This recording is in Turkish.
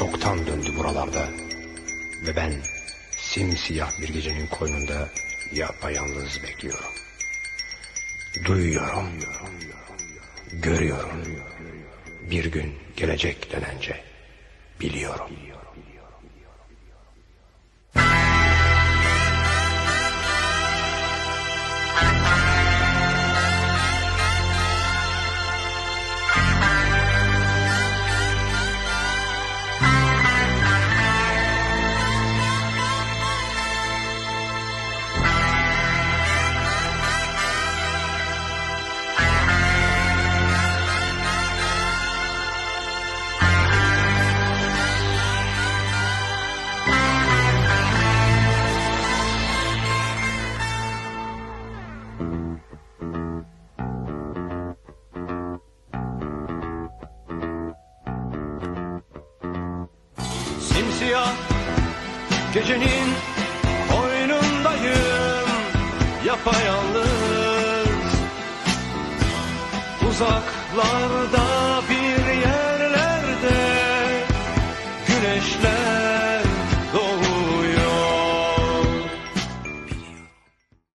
çoktan döndü buralarda. Ve ben simsiyah bir gecenin koynunda yapayalnız bekliyorum. Duyuyorum, görüyorum. Bir gün gelecek denence biliyorum. Simsiyah gecenin koynundayım Yapayalnız. Uzaklarda bir yerlerde Güneşler